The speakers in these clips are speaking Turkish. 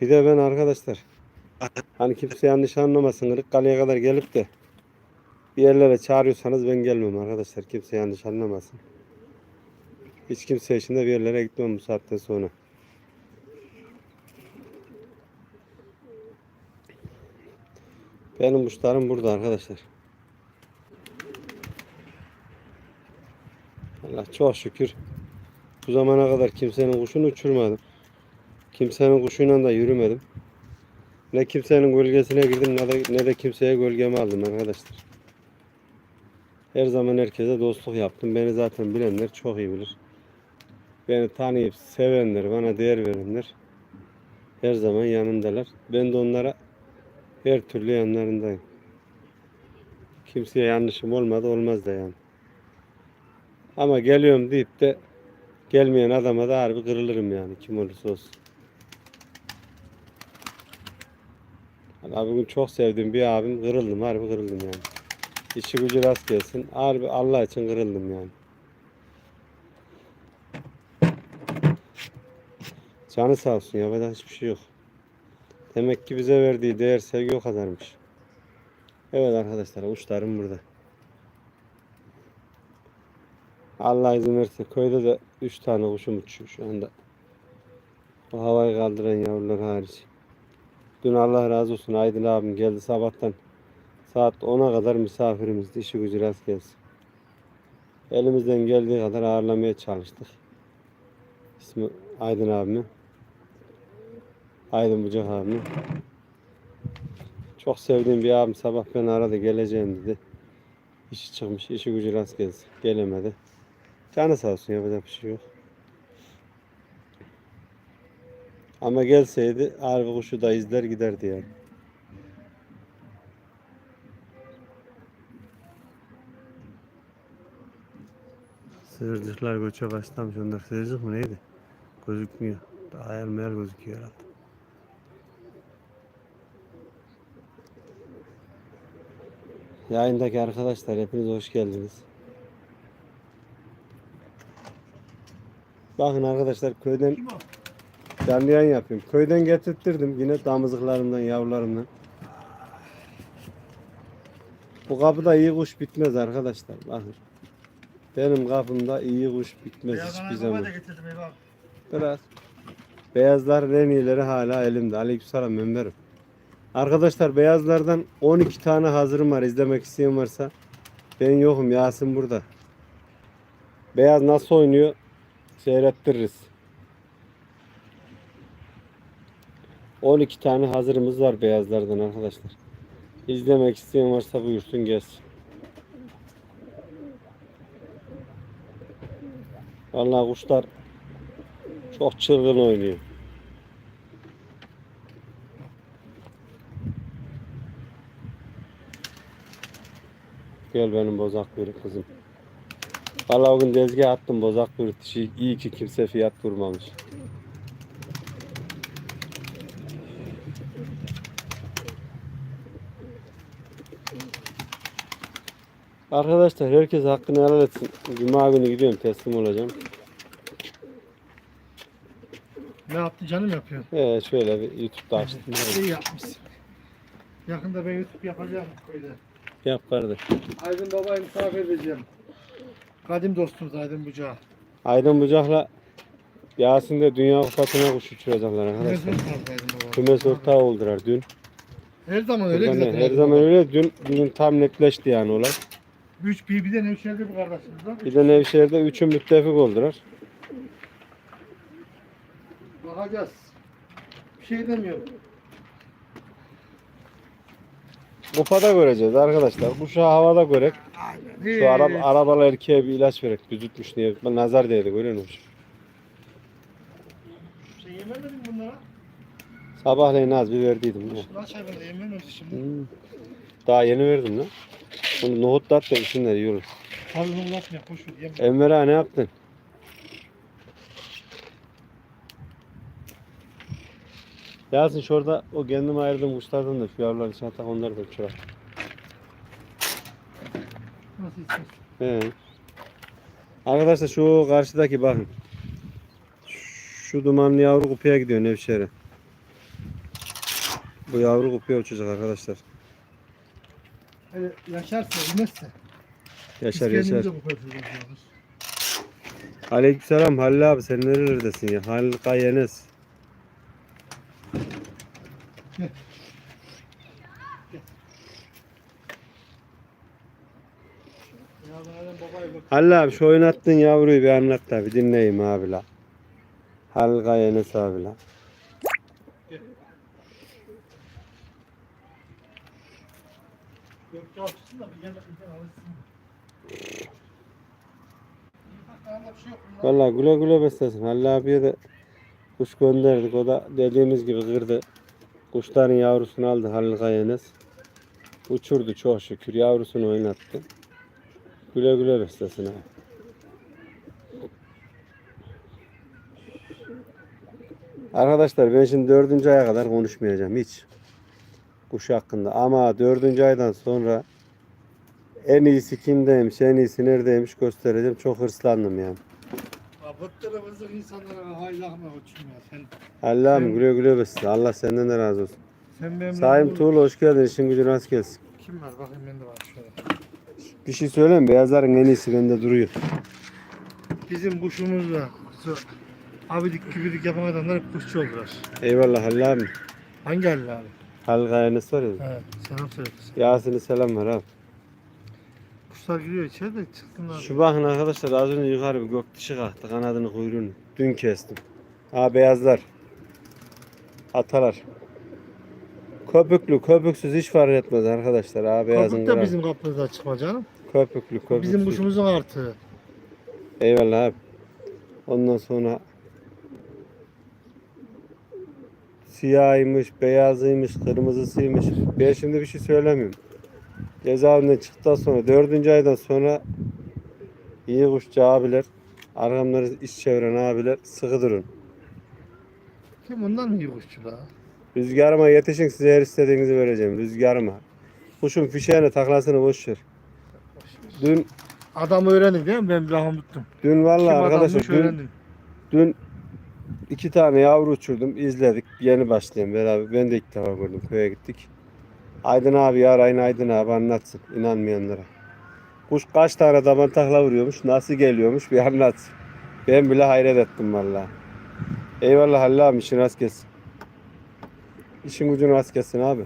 Bir de ben arkadaşlar hani kimse yanlış anlamasın Kırıkkale'ye kadar gelip de bir yerlere çağırıyorsanız ben gelmem arkadaşlar. Kimse yanlış anlamasın. Hiç kimse için bir yerlere gitmem bu saatten sonra. Benim kuşlarım burada arkadaşlar. Allah çok şükür bu zamana kadar kimsenin kuşunu uçurmadım. Kimsenin kuşuyla da yürümedim. Ne kimsenin gölgesine girdim ne de, ne de kimseye gölgemi aldım arkadaşlar. Her zaman herkese dostluk yaptım. Beni zaten bilenler çok iyi bilir. Beni tanıyıp sevenler, bana değer verenler her zaman yanımdalar. Ben de onlara her türlü yanlarındayım. Kimseye yanlışım olmadı, olmaz da yani. Ama geliyorum deyip de gelmeyen adama da harbi kırılırım yani kim olursa olsun. Valla bugün çok sevdiğim bir abim kırıldım, harbi kırıldım yani. İşi gücü rast gelsin. Harbi Allah için kırıldım yani. Canı sağ olsun ya, bana hiçbir şey yok. Demek ki bize verdiği değer sevgi o kadarmış. Evet arkadaşlar uçlarım burada. Allah izin verirse köyde de 3 tane kuşum uçuyor şu anda. O havayı kaldıran yavrular hariç. Dün Allah razı olsun Aydın abim geldi sabahtan. Saat 10'a kadar misafirimizdi. İşi gücü rast gelsin. Elimizden geldiği kadar ağırlamaya çalıştık. İsmi Aydın abimi. Aydın Bucak abimi. Çok sevdiğim bir abim sabah beni aradı geleceğim dedi. İşi çıkmış, işi gücü rast gelsin. Gelemedi. Canı sağ olsun yapacak bir şey yok. Ama gelseydi harbi kuşu da izler giderdi yani. Sığırcıklar göçe başlamış. Onlar sığırcık mı neydi? Gözükmüyor. Daha ayar meyar gözüküyor herhalde. Yayındaki arkadaşlar hepiniz hoş geldiniz. Bakın arkadaşlar köyden Kim o? Canlı yayın yapıyorum. Köyden getirttirdim yine damızlıklarımdan, yavrularımdan. Bu kapıda iyi kuş bitmez arkadaşlar. Bakın. Benim kapımda iyi kuş bitmez Beyaz hiçbir zaman. getirdim. Biraz. Beyazların en iyileri hala elimde. Aleykümselam Ömer'im. Arkadaşlar beyazlardan 12 tane hazırım var. İzlemek isteyen varsa ben yokum. Yasin burada. Beyaz nasıl oynuyor? Seyrettiririz. 12 tane hazırımız var beyazlardan arkadaşlar. İzlemek isteyen varsa buyursun gelsin. Vallahi kuşlar çok çılgın oynuyor. Gel benim bozak kuyruk kızım. Vallahi o gün dezgah attım bozak kuyruk dişi. İyi ki kimse fiyat vurmamış. Arkadaşlar herkes hakkını helal etsin. Cuma günü gidiyorum teslim olacağım. Ne yaptı canım yapıyor. Ee, şöyle bir YouTube'da açtım. İyi yapmışsın. Yakında ben YouTube yapacağım köyde. Yap kardeş. Aydın babayı misafir edeceğim. Kadim dostumuz Aydın Bucağı. Aydın Bucak'la Yasin de Dünya Kupası'na kuş uçuracaklar arkadaşlar. Kümes ortağı oldular dün. Her zaman öyle Buradan? Her zaman öyle. Dün, dün tam netleşti yani olay. Üç bir bir de Nevşehir'de bir kardeşimiz var. Bir de Nevşehir'de üçü müttefik oldular. Bakacağız. Bir şey demiyorum. Kupada göreceğiz arkadaşlar. Kuşu havada görek. Şu araba, arabalı erkeğe bir ilaç verek. Düzütmüş diye. Ben nazar değdi görüyor musun? Sen yememedin bunlara? Sabahleyin az bir verdiydim. ya. Lan çay ben de yememedim şimdi. Hmm. Daha yeni verdim lan. Bunu nohut da içsinler yiyoruz. Fazla ulaşmıyor. Boş ver. Enver ağa ne yaptın? Yasin şurada o kendim ayırdığım kuşlardan da şu yavruların içine tak onları da uçurak. Nasıl istersen. He. Arkadaşlar şu karşıdaki bakın. Şu dumanlı yavru kupaya gidiyor Nevşehir'e. Bu yavru kupuya uçacak arkadaşlar. Yaşarsa, ölmezse. Yaşar biz yaşar. bu kadar yapıyoruz. Aleykümselam Halil abi sen nerelerdesin ya? Halil Kayenes. Ya ben adam babaya bak. Halil abi şu oynattığın yavruyu bir anlat da bir dinleyeyim abi la. Halil Kayenes abi la. Valla güle güle beslesin. Halil abiye de kuş gönderdik. O da dediğimiz gibi kırdı. Kuşların yavrusunu aldı Halil Kayenes. Uçurdu çok şükür. Yavrusunu oynattı. Güle güle beslesin abi. Arkadaşlar ben şimdi dördüncü aya kadar konuşmayacağım hiç. Kuş hakkında. Ama dördüncü aydan sonra en iyisi kimdeymiş, en iyisi neredeymiş göstereceğim. Çok hırslandım yani. Ya Bıttırımızın insanlara haylakla uçmuyor. Sen, Allah'ım güle güle besle. Allah senden de razı olsun. sen memnun Saim Tuğlu hoş geldin. İşin gücün rast gelsin. Kim var? Bakayım bende var şöyle. Bir şey söyleyeyim mi? Beyazların en iyisi bende duruyor. Bizim kuşumuz da kuzu. Abidik gübidik yapan adamlar hep kuşçu oldular. Eyvallah abi. Hangi abi? Halil Kayanes var ya. He, selam söyle kızım. Yasin'e selam ver abi. Kuşlar giriyor içeri de çıktınlar. Şu bakın arkadaşlar az önce yukarı bir gök dişi kalktı. Kanadını kuyruğunu. Dün kestim. Ha beyazlar. Atalar. Köpüklü köpüksüz hiç fark etmez arkadaşlar. Ha beyazın Kaput da bizim kapımızda çıkma canım. Köpüklü köpüksüz. Bizim kuşumuzun artığı. Eyvallah abi. Ondan sonra siyahıymış, beyazıymış, kırmızısıymış. Ben şimdi bir şey söylemiyorum. Cezaevinden çıktıktan sonra, dördüncü aydan sonra iyi kuşçu abiler, arkamları iş çeviren abiler sıkı durun. Kim ondan mı iyi kuşçu la? Rüzgarıma yetişin size her istediğinizi vereceğim. Rüzgarıma. Kuşun fişeğini taklasını boş ver. Dün, Adam öğrendin değil mi? Ben bir rahım tuttum. dün Kim vallahi adammış dün. Dün iki tane yavru uçurdum. izledik. Yeni başlayan beraber. Ben de ilk defa gördüm. Köye gittik. Aydın abi arayın Aydın abi anlatsın. inanmayanlara. Kuş kaç tane taban takla vuruyormuş. Nasıl geliyormuş bir anlatsın. Ben bile hayret ettim vallahi. Eyvallah abi işin rast gelsin. İşin gücün rast gelsin abi.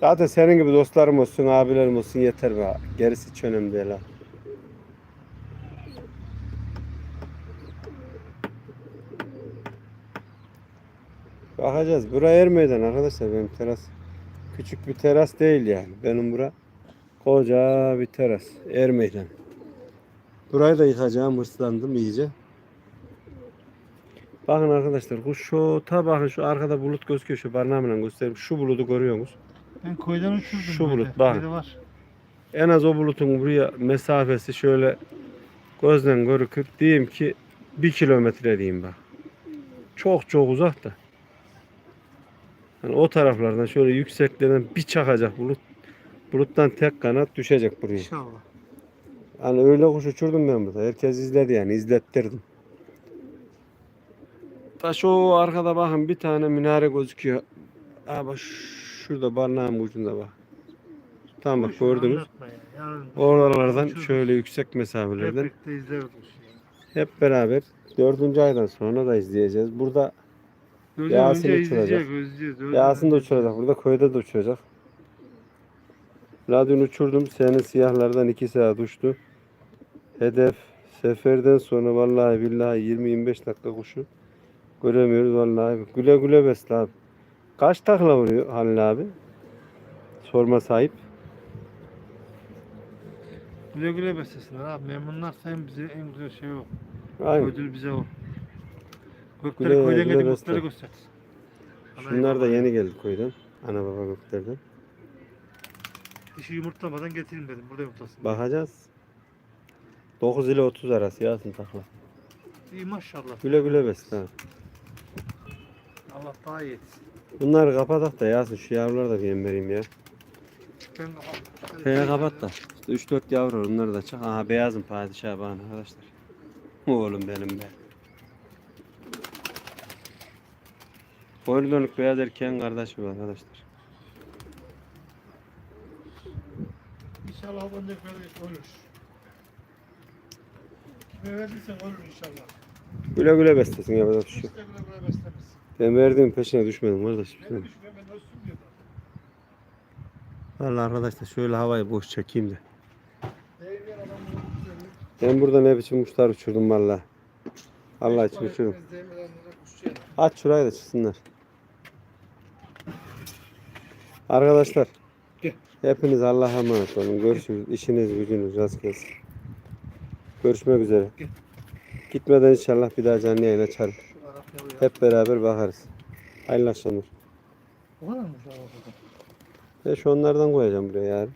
Zaten senin gibi dostlarım olsun, abilerim olsun yeter be. Gerisi hiç önemli değil ha. Bakacağız. Bura yer meydan arkadaşlar benim teras. Küçük bir teras değil yani. Benim bura koca bir teras. Er meydan. Burayı da yıkacağım. Hırslandım iyice. Bakın arkadaşlar kuş şu ta bakın şu arkada bulut gözüküyor şu barnağımla göstereyim. Şu bulutu görüyorsunuz. Ben koydan uçurdum. Şu böyle. bulut, bak. Var. En az o bulutun buraya mesafesi şöyle gözden görükür. Diyeyim ki bir kilometre diyeyim bak. Çok çok uzak da. Hani o taraflardan şöyle yükseklerden bir çakacak bulut. Buluttan tek kanat düşecek buraya. İnşallah. Hani öyle kuş uçurdum ben burada. Herkes izledi yani izlettirdim. Ta şu arkada bakın bir tane minare gözüküyor. Ha bak şurada barnağın ucunda bak. Tamam bak gördünüz. Oralardan şöyle yüksek mesafelerden hep beraber dördüncü aydan sonra da izleyeceğiz. Burada Önce Yasin önce uçuracak. izleyecek, özleyeceğiz. öyle Yasin de uçuracak. Burada köyde de uçuracak. Radyonu uçurdum. Senin siyahlardan iki saat uçtu. Hedef seferden sonra vallahi billahi 20-25 dakika kuşu göremiyoruz vallahi. Güle güle besle abi. Kaç takla vuruyor Halil abi? Sorma sahip. Güle güle beslesinler abi. Memnunlar sayın bize en güzel şey o. Aynen. Ödül bize o. Gökleri köyden besle. gökleri göster. Şunlar da yeni geldi köyden. Ana baba göklerden. Dişi yumurtlamadan getireyim dedim. Burada yumurtlasın. Bakacağız. 9 ile 30 arası Yasin takla. İyi maşallah. Güle güle besle abi. Allah daha iyi etsin. Bunları kapatak da Yasin şu yavruları da bir yem vereyim ya. Ben kapat. Şöyle kapat da. İşte 3-4 yavru onları da çak. Aha beyazım padişah bana arkadaşlar. Oğlum benim be. Boylu beyaz erkeğin kardeşi bu arkadaşlar. İnşallah bu ne kardeş ölür. Kime verdiysen ölür inşallah. Güle güle beslesin ya bir şey. Güle güle beslemesin. Ben verdiğim peşine düşmedim kardeş. Ben de düşmüyorum ben ölsün diyor. Valla arkadaşlar şöyle havayı boş çekeyim de. Ben burada ne biçim kuşlar uçurdum valla. Allah için uçurdum. Aç şurayı da çıksınlar. Arkadaşlar. Gel. Hepiniz Allah'a emanet olun. Görüşürüz. İşiniz gücünüz rast gelsin. Görüşmek üzere. Gel. Gitmeden inşallah bir daha canlı yayın açarım. Hep beraber bakarız. Hayırlı akşamlar. O kadar mı? Ben şu onlardan koyacağım buraya yarın.